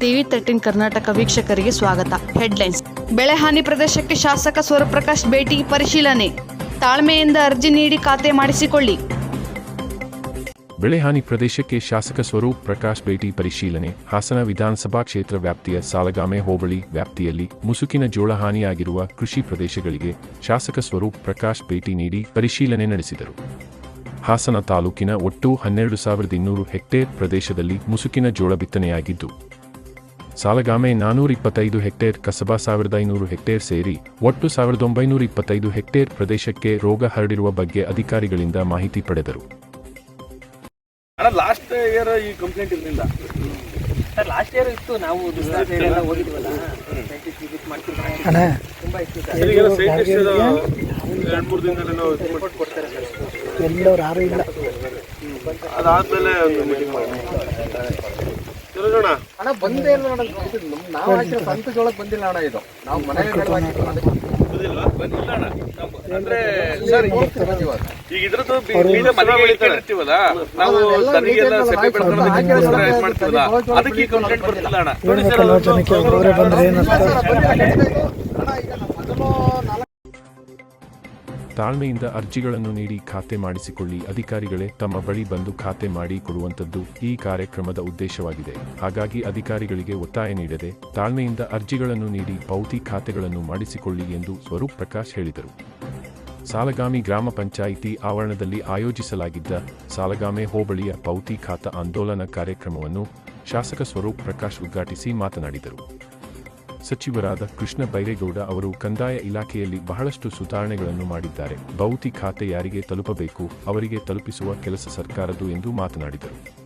TV thirteen Karnataka ವೀಕ್ಷಕರಿಗೆ ಸ್ವಾಗತ. Headlines. ಬೆಳೆ ಹಾನಿ ಪ್ರದೇಶಕ್ಕೆ ಶಾಸಕ ಸ್ವರಪ್ರಕಾಶ್ ಭೇಟಿ ಪರಿಶೀಲನೆ. ತಾಳ್ಮೆಯಿಂದ ಅರ್ಜಿ ನೀಡಿ ಖಾತೆ ಮಾಡಿಸಿಕೊಳ್ಳಿ. ಬೆಳೆಹಾನಿ ಪ್ರದೇಶಕ್ಕೆ ಶಾಸಕ ಸ್ವರೂಪ್ ಪ್ರಕಾಶ್ ಭೇಟಿ ಪರಿಶೀಲನೆ. ಹಾಸನ ವಿಧಾನಸಭಾ ಕ್ಷೇತ್ರ ವ್ಯಾಪ್ತಿಯ ಸಾಲಗಾಮೆ ಹೋಬಳಿ ವ್ಯಾಪ್ತಿಯಲ್ಲಿ ಮುಸುಕಿನ ಜೋಳ ಹಾನಿಯಾಗಿರುವ ಕೃಷಿ ಪ್ರದೇಶಗಳಿಗೆ ಶಾಸಕ ಸ್ವರೂಪ್ ಪ್ರಕಾಶ್ ಭೇಟಿ ನೀಡಿ ಪರಿಶೀಲನೆ ನಡೆಸಿದರು. ಹಾಸನ ತಾಲೂಕಿನ ಒಟ್ಟು ಹನ್ನೆರಡು ಸಾವಿರದ ಇನ್ನೂರು ಹೆಕ್ಟೇರ್ ಪ್ರದೇಶದಲ್ಲಿ ಮುಸುಕಿನ ಜೋಳ ಬಿತ್ತನೆಯಾಗಿದ್ದು ಸಾಲಗಾಮೆ ನಾನೂರ ಇಪ್ಪತ್ತೈದು ಹೆಕ್ಟೇರ್ ಕಸಬಾ ಸಾವಿರದ ಐನೂರು ಹೆಕ್ಟೇರ್ ಸೇರಿ ಒಟ್ಟು ಸಾವಿರದ ಒಂಬೈನೂರ ಇಪ್ಪತ್ತೈದು ಹೆಕ್ಟೇರ್ ಪ್ರದೇಶಕ್ಕೆ ರೋಗ ಹರಡಿರುವ ಬಗ್ಗೆ ಅಧಿಕಾರಿಗಳಿಂದ ಮಾಹಿತಿ ಪಡೆದರು. ಅಣ್ಣ ಲಾಸ್ಟ್ ಇಯರ್ ಈ ಕಂಪ್ಲೇಂಟ್ ಇರಲಿಲ್ಲ ಸರ್ ಲಾಸ್ಟ್ ಇಯರ್ ಇತ್ತು. ನಾವು ಹೋಗಿದ್ವಲ್ಲ. ತುಂಬಾ ಇತ್ತು ಎರಡು ಮೂರು ದಿನದಲ್ಲಿ ನಾವು ರಿಪೋರ್ಟ್ ಕೊಡ್ತಾರೆ ಸರ್. ಎಲ್ಲವ್ರು ಯಾರು ಇಲ್ಲ. ಮಾಡಿ- ಅದಾದ್ಮೇಲೆ ಒಂದು ಮೀಟಿಂಗ್ ಮಾಡೋಣ ಅಣ್ಣ ಬಂದೇ ಇಲ್ಲ ಅಣ್ಣ ಇದು ನಮ್- ನಾವು ಹಾಕಿರೋ ಸ್ವಂತ ಜೋಳಕ್ಕೆ ಬಂದಿಲ್ಲ ಅಣ್ಣ ಇದು. ನಾವು ಮನೆಗೆ ಬೆಳೆದಾಕಿದ್ದು ಅದಕ್ಕೆ ಬಂದಿಲ್ಲ ಅಣ್ಣ. ನಮ್ಮ- ಅಂದ್ರೆ ಸರ್ ಈಗ ಬಂದಿದ್ದು ಇವಾಗ. ಈಗ ಇದ್ರದ್ದು ಬಿ- ಬೀಜ ಮನೆಗೆ ಇಟ್ಕೊಂಡಿರ್ತೀವಲ್ಲ ನಾವು ತನಿಗೆಲ್ಲ ಸೆಪೆ ಬೆಳ್ಕೊಳ್ಳೋದಕ್ಕೋಸ್ಕರ ಇದು ಮಾಡ್ತೀವಲ್ಲ ಅದಕ್ಕೆ ಈ ಕಂಪ್ಲೇಂಟ್ ಬರ್ತಿಲ್ಲ ಅಣ್ಣ. ನೋಡಿ ಸರ್ ಕೆಲವು ಜನಕ್ಕೆ ಅವರೇ ಬಂದ್ರೆ ಏನಂತ ತಾಳ್ಮೆಯಿಂದ ಅರ್ಜಿಗಳನ್ನು ನೀಡಿ ಖಾತೆ ಮಾಡಿಸಿಕೊಳ್ಳಿ. ಅಧಿಕಾರಿಗಳೇ ತಮ್ಮ ಬಳಿ ಬಂದು ಖಾತೆ ಮಾಡಿ ಕೊಡುವಂಥದ್ದು ಈ ಕಾರ್ಯಕ್ರಮದ ಉದ್ದೇಶವಾಗಿದೆ. ಹಾಗಾಗಿ ಅಧಿಕಾರಿಗಳಿಗೆ ಒತ್ತಾಯ ನೀಡದೆ ತಾಳ್ಮೆಯಿಂದ ಅರ್ಜಿಗಳನ್ನು ನೀಡಿ ಪೌತಿ ಖಾತೆಗಳನ್ನು ಮಾಡಿಸಿಕೊಳ್ಳಿ ಎಂದು ಸ್ವರೂಪ್ ಪ್ರಕಾಶ್ ಹೇಳಿದರು. ಸಾಲಗಾಮಿ ಗ್ರಾಮ ಪಂಚಾಯಿತಿ ಆವರಣದಲ್ಲಿ ಆಯೋಜಿಸಲಾಗಿದ್ದ ಸಾಲಗಾಮೆ ಹೋಬಳಿಯ ಪೌತಿ ಖಾತಾ ಆಂದೋಲನ ಕಾರ್ಯಕ್ರಮವನ್ನು ಶಾಸಕ ಸ್ವರೂಪ್ ಪ್ರಕಾಶ್ ಉದ್ಘಾಟಿಸಿ ಮಾತನಾಡಿದರು. ಸಚಿವರಾದ ಕೃಷ್ಣ ಬೈರೇಗೌಡ ಅವರು ಕಂದಾಯ ಇಲಾಖೆಯಲ್ಲಿ ಬಹಳಷ್ಟು ಸುಧಾರಣೆಗಳನ್ನು ಮಾಡಿದ್ದಾರೆ. ಭೌತಿ ಖಾತೆ ಯಾರಿಗೆ ತಲುಪಬೇಕು, ಅವರಿಗೆ ತಲುಪಿಸುವ ಕೆಲಸ ಸರ್ಕಾರದು ಎಂದು ಮಾತನಾಡಿದರು.